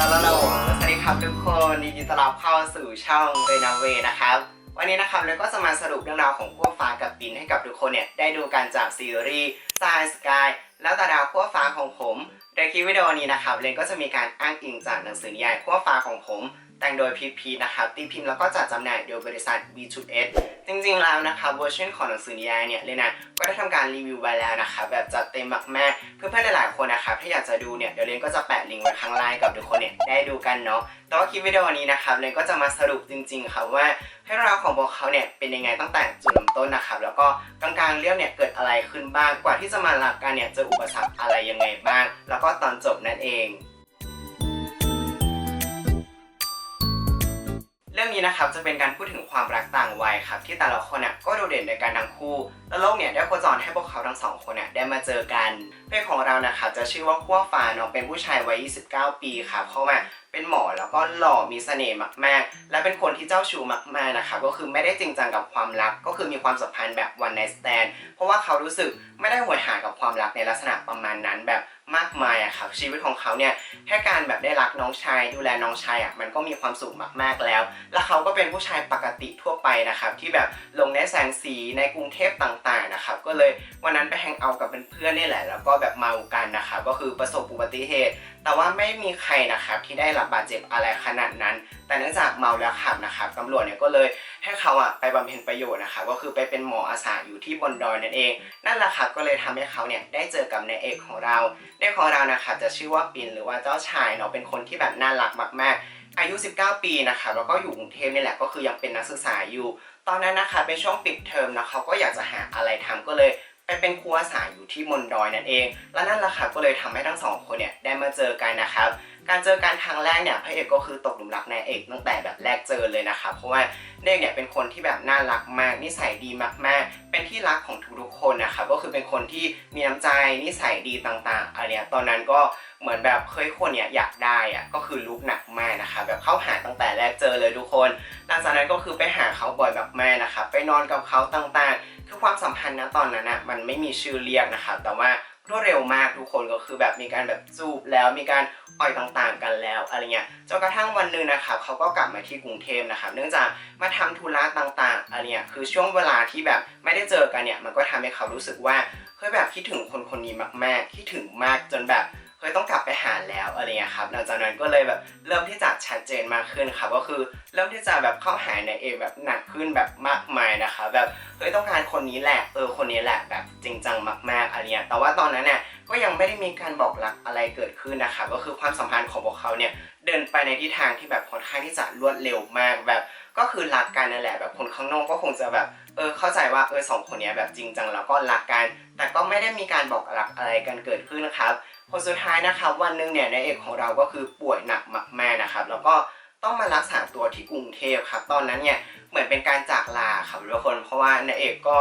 ฮัลโหลสวัสดีครับทุกคนยินดีต้อนรับเข้าสู่ช่องเรนาเวนะครับ วันนี้นะครับเราก็จะมาสรุปเรื่องราวของขั้วฟ้ากับปินให้กับทุกคนเนี่ยได้ดูกันจากซีรีส์ซายสกายแล้วตาดาวขั้วฟ้าของผมในคลิปวิดีโอนี้นะครับเรนก็จะมีการอ้างอิงจากหนังสือนิยายขั้วฟ้าของผม แต่งโดยพีพีนะครับตีพิมพ์แล้วก็จัดจำหน่ายโดยบริษัท B2S จริงๆแล้วนะครับเวอร์ชันของหนังสือนิยายเนี่ยเลยนะก็ได้ทำการรีวิวไว้แล้วนะครับแบบจัดเต็มมากๆ เพื่อนๆหลายๆคนนะครับถ้าอยากจะดูเนี่ยเดี๋ยวเรนก็จะแปะลิงก์ไว้ข้างล่างกับทุกคนเนี่ยได้ดูกันเนาะแต่ว่าคลิปวิดีโอนี้นะครับเรนก็จะมาสรุปจริง ๆครับว่าให้เราวของพวกเขาเนี่ยเป็นยังไงตั้งแต่จุดเริ่มต้นนะครับแล้วก็กลางๆเรื่องเนี่ยเกิดอะไรขึ้นบ้างกว่าที่จะมารักกันเนี่ยเจออุปสรรคอะไรยังไงบ้าง แล้วก็ตอนจบนั่นเอง รื่องนี้นะครับจะเป็นการพูดถึงความรักต่างวัยครับที่แต่ละคนน่ะก็โดดเด่นในการทั้งคู่ แล้วโลกเนี่ยได้โคจรให้พวกเขาทั้งสองคนน่ะได้มาเจอกัน เพศของเรานะครับจะชื่อว่าขั้วฟ้าเนาะเป็นผู้ชายวัย 29 ปีครับเข้ามาเป็นหมอแล้วก็หล่อมีเสน่ห์มากๆ และเป็นคนที่เจ้าชู้มากๆนะครับก็คือไม่ได้จริงจังกับความรัก ก็คือมีความสัมพันธ์แบบ one night stand เพราะว่าเขารู้สึกไม่ได้หวยหากับความรักในลักษณะประมาณนั้นแบบากมายอะครับชีวิตของเขาเนี่ยแค่การแบบได้รักน้องชาย ดูแลน้องชายอะมันก็มีความสุขมากๆแล้ว แล้วเขาก็เป็นผู้ชายปกติทั่วไปนะครับที่แบบลงในแสงสีในกรุงเทพต่างๆนะครับก็เลยวันนั้นไปแฮงเอาท์กับเพื่อนๆนี่แหละ แล้วก็แบบเมากันนะครับก็คือประสบอุบัติเหตุ แต่ว่าไม่มีใครนะครับที่ได้รับบาดเจ็บอะไรขนาดนั้น แต่เนื่องจากเมาแล้วขับนะครับตำรวจเนี่ยก็เลยให้เขาอะไปบำเพ็ญประโยชน์นะครับก็คือไปเป็นหมออาสาอยู่ที่บนดอยนั่นเอง นั่นแหละครับก็เลยทำให้เขาเนี่ยได้เจอกับนายเอกของเรานายของเรานะครับจะชื่อว่าปินหรือว่าเจ้าชายเนาะเป็นคนที่แบบน่ารักมากๆ อายุ 19 ปีนะครับแล้วก็อยู่กรุงเทพนี่แหละก็คือยังเป็นนักศึกษาอยู่ ตอนนั้นนะคะเป็นช่วงปิดเทอมนะเขาก็อยากจะหาอะไรทำก็เลย ไปเป็นครูอาสาอยู่ที่มนดอยนั่นเอง และนั่นแหละค่ะก็เลยทำให้ทั้งสองคนเนี่ยได้มาเจอกันนะครับ การเจอกันครั้งแรกเนี่ยพระเอกก็คือตกหลุมรักนายเอกตั้งแต่แบบแรกเจอเลยนะครับเพราะว่าเด็กเนี่ยเป็นคนที่แบบน่ารักมากนิสัยดีมากๆ เป็นที่รักของทุกๆคนนะครับก็คือเป็นคนที่มีน้ำใจนิสัยดีต่างๆอันเนี้ยตอนนั้นก็เหมือนแบบเคยคนเนี่ยอยากได้อะก็คือลุกหนักมากนะครับแบบเข้าหาตั้งแต่แรกเจอเลยทุกคน หลังจากนั้นก็คือไปหาเขาบ่อยแบบแม่นะครับไปนอนกับเขาต่างๆ คือความสัมพันธ์นะตอนนั้นอะมันไม่มีชื่อเรียกนะครับแต่ว่ารวดเร็วมากทุกคนก็คือแบบมีการแบบจูบแล้วมีการอ่อยต่างๆกันแล้วอะไรเงี้ยจนกระทั่งวันหนึ่งนะครับเขาก็กลับมาที่กรุงเทพนะครับเนื่องจากมาทำธุระต่างๆอะไรเงี้ยคือช่วงเวลาที่แบบไม่ได้เจอกันเนี่ยมันก็ทำให้เขารู้สึกว่าเฮ้ยแบบคิดถึงคนคนนี้มากๆคิดถึงมากจนแบบ เคยต้องกลับไปหาแล้วอะไรเงี้ยครับหลังจากนั้นก็เลยแบบเริ่มที่จะชัดเจนมากขึ้นครับก็คือเริ่มที่จะแบบเข้าหาในเองแบบหนักขึ้นแบบมากมายนะครับแบบเฮ้ยต้องการคนนี้แหละเออคนนี้แหละแบบจริงจังมากๆอะไรเงี้ยแต่ว่าตอนนั้นเนี่ยก็ยังไม่ได้มีการบอกรักอะไรเกิดขึ้นนะครับก็คือความสัมพันธ์ของพวกเขาเนี่ยเดินไปในทิศทางที่แบบค่อนข้างที่จะรวดเร็วมากแบบก็คือรักกันนั่นแหละแบบคนข้างนอกก็คงจะแบบเออเข้าใจว่าเออสองคนเนี้ยแบบจริงจังแล้วก็รักกัน แต่ก็ไม่ได้มีการบอกรักอะไรกันเกิดขึ้นนะครับผลสุดท้ายนะครับวันหนึ่งเนี่ยนายเอกของเราก็คือป่วยหนักมากๆนะครับ แล้วก็ต้องมารักษาตัวที่กรุงเทพครับ ตอนนั้นเนี่ยเหมือนเป็นการจากลาครับทุกคนเพราะว่านายเอกก็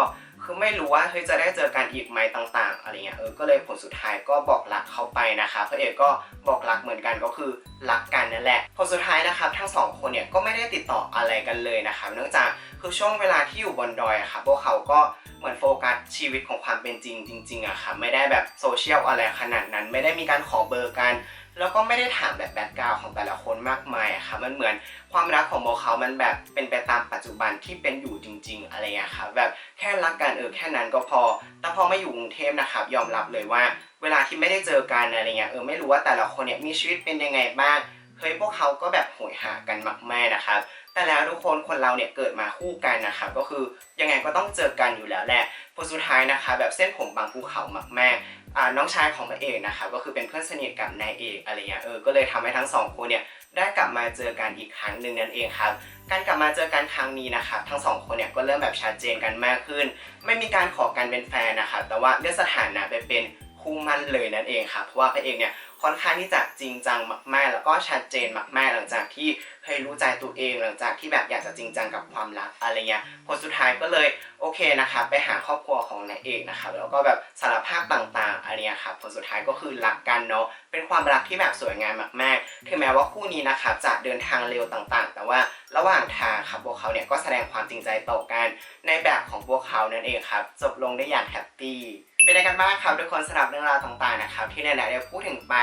คือไม่รู้ว่าเฮ้ยจะได้เจอกันอีกไหมต่าง ๆ อะไรเงี้ยเออก็เลยผลสุดท้ายก็บอกรักเขาไปนะครับพระเอกก็บอกรักเหมือนกันก็คือรักกันนั่นแหละผลสุดท้ายนะครับทั้งสองคนเนี่ยก็ไม่ได้ติดต่ออะไรกันเลยนะครับเนื่องจากคือช่วงเวลาที่อยู่บนดอยอะครับพวกเขาก็เหมือนโฟกัสชีวิตของความเป็นจริงจริงๆอะครับไม่ได้แบบโซเชียลอะไรขนาดนั้น ไม่ได้มีการขอเบอร์กัน แล้วก็ไม่ได้ถามแบบแบ็กกราวของแต่ละคนมากมายอะครับมันเหมือนความรักของพวกเขามันแบบเป็นไปตามปัจจุบันที่เป็นอยู่จริง ๆ อะไรเงี้ยครับแบบแค่รักกันเออแค่นั้นก็พอ แต่พอมาอยู่กรุงเทพนะครับยอมรับเลยว่า เวลาที่ไม่ได้เจอกันอะไรเงี้ยเออไม่รู้ว่าแต่ละคนเนี่ยมีชีวิตเป็นยังไงบ้างเฮ้ยพวกเขาก็แบบโหยหากันมากๆนะครับ แต่แล้วทุกคนคนเราเนี่ยเกิดมาคู่กันนะครับก็คือยังไงก็ต้องเจอกันอยู่แล้วแหละผลสุดท้ายนะคะ แบบเส้นผมบางภูเขามากๆอ่น้องชายของพระเอกนะครับก็คือเป็นเพื่อนสนิทกับนายเอกอะไรเงี้ยเออก็เลยทำให้ทั้งสองคนเนี่ยได้กลับมาเจอกันอีกครั้งหนึ่งนั่นเองครับการกลับมาเจอกันครั้งนี้นะครับทั้งสองคนเนี่ยก็เริ่มแบบชัดเจนกันมากขึ้น ไม่มีการขอกันเป็นแฟนนะครับแต่ว่าเลื่อกสถานะไปเป็น คู่มั่นเลยนั่นเองค่ะเพราะว่าพระเอกเนี่ยค่อนข้างที่จะจริงจังมากๆ แล้วก็ชัดเจนมากๆ หลังจากที่เคยรู้ใจตัวเองหลังจากที่แบบอยากจะจริงจังกับความรักอะไรเงี้ยผลสุดท้ายก็เลยโอเคนะคะไปหาครอบครัวของนายเอกนะคะแล้วก็แบบสารภาพต่างๆ อะไรเงี้ยครับผลสุดท้ายก็คือรักกันเนาะเป็นความรักที่แบบสวยงามมากๆถึงแม้ว่าคู่นี้นะครับจะเดินทางเร็วต่างๆ แต่ว่าระหว่างทางครับพวกเขาเนี่ยก็แสดงความจริงใจต่อกัน ในแบบของพวกเขานั่นเองครับจบลงได้อย่างแฮปปี้เป็นยังไงกันบ้างครับทุกคนสำหรับเรื่องราวต่างๆนะครับที่แนนได้พูดถึงไป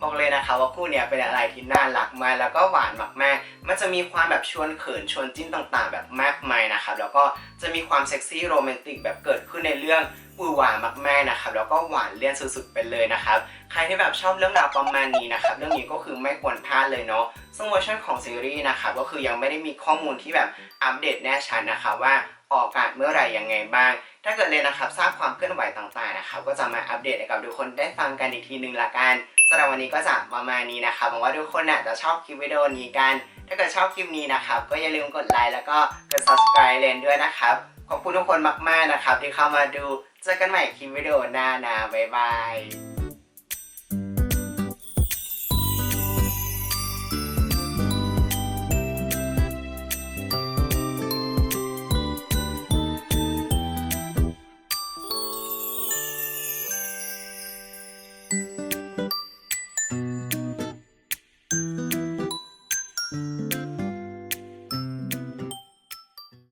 บอกเลยนะครับว่าคู่เนี้ยเป็นอะไรที่น่ารักมากแล้วก็หวานมากๆ มันจะมีความแบบชวนเขินชวนจิ้นต่างๆ แบบมากมายนะครับ แล้วก็จะมีความเซ็กซี่โรแมนติกแบบเกิดขึ้นในเรื่องปูหวานมากๆนะครับแล้วก็หวานเลี่ยนสุดๆไปเลยนะครับใครที่แบบชอบเรื่องราวประมาณนี้นะครับเรื่องนี้ก็คือไม่ควรพลาดเลยเนาะซึ่งเวอร์ชันของซีรีส์นะครับก็คือยังไม่ได้มีข้อมูลที่แบบอัปเดตแน่ชัดนะครับว่าออกอากาศเมื่อไหร่ยังไงบ้าง ถ้าเกิดเลยนะครับทราบความเคลื่อนไหวต่างๆนะครับก็จะมาอัปเดตให้กับทุกคนได้ฟังกันอีกทีหนึ่งละกันสำหรับวันนี้ก็จะประมาณนี้นะครับหวังว่าทุกคนน่ะจะชอบคลิปวิดีโอนี้กัน ถ้าเกิดชอบคลิปนี้นะครับ ก็อย่าลืมกดไลค์แล้วก็กด subscribe เลนด้วยนะครับ ขอบคุณทุกคนมากๆนะครับ ที่เข้ามาดู เจอกันใหม่คลิปวิดีโอหน้านะบ๊ายบาย